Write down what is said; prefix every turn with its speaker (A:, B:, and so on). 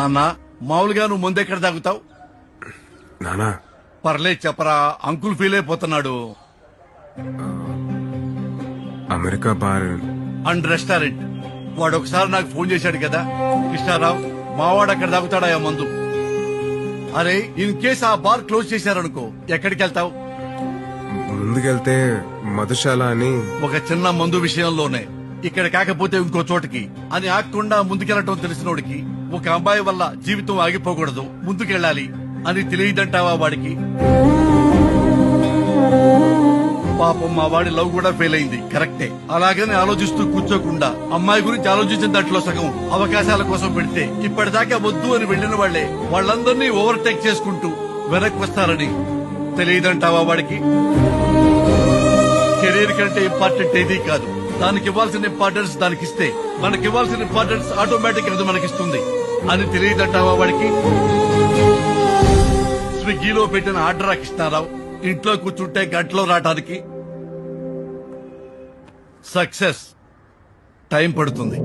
A: నాన్న మామూలుగా నువ్వు ముందెక్కడ తాగుతావు?
B: నానా
A: పర్లేదు చెప్పరా అంకుల్ ఫీల్ అయిపోతున్నాడు.
B: America bar.
A: And restaurant. వాడు ఒకసారి నాకు ఫోన్ చేశాడు కదా. కృష్ణారావు మావాడు అక్కడ తాగుతాడా ఆ మందు. అరే ఇన్ కేస్ ఆ బార్ క్లోజ్ చేశారనుకో ఎక్కడికి వెళ్తావు
B: ముందుకెళ్తే మధుశాల అని.
A: ఒక చిన్న మందు విషయంలోనే. ఇక్కడ కాకపోతే ఇంకో చోటికి. అని ఆగకుండా ముందుకెళ్ళటం తెలిసినోడికి. ఒక అమ్మాయి వల్ల జీవితం ఆగిపోకూడదు ముందుకెళ్ళాలి అని తెలియదంటావా వాడికి? పాపం మా వాడి లవ్ కూడా ఫెయిల్ అయింది కరెక్టే అలాగని ఆలోచిస్తూ కూర్చోకుండా అమ్మాయి గురించి ఆలోచించిన దాంట్లో సగం అవకాశాల కోసం పెడితే ఇప్పటిదాకా వద్దు అని వెళ్ళిన వాళ్ళే వాళ్ళందరినీ ఓవర్టేక్ చేసుకుంటూ వెనక్కి వస్తారని తెలియదంటావా వాడికి? కెరీర్ కంటే ఇంపార్టెంట్ ఏదీ కాదు. దానికి ఇవ్వాల్సిన ఇంపార్టెన్స్ దానికి ఇస్తే మనకి ఇవ్వాల్సిన ఇంపార్టెన్స్ ఆటోమేటిక్ అది మనకిస్తుంది. అని తెలియదంటావా వాడికి? స్విగ్గీలో పెట్టిన ఆర్డర్ ఇస్తున్నారావు. ఇంట్లో కూర్చుంటే గంటలో రావటానికి. సక్సెస్. టైం పడుతుంది.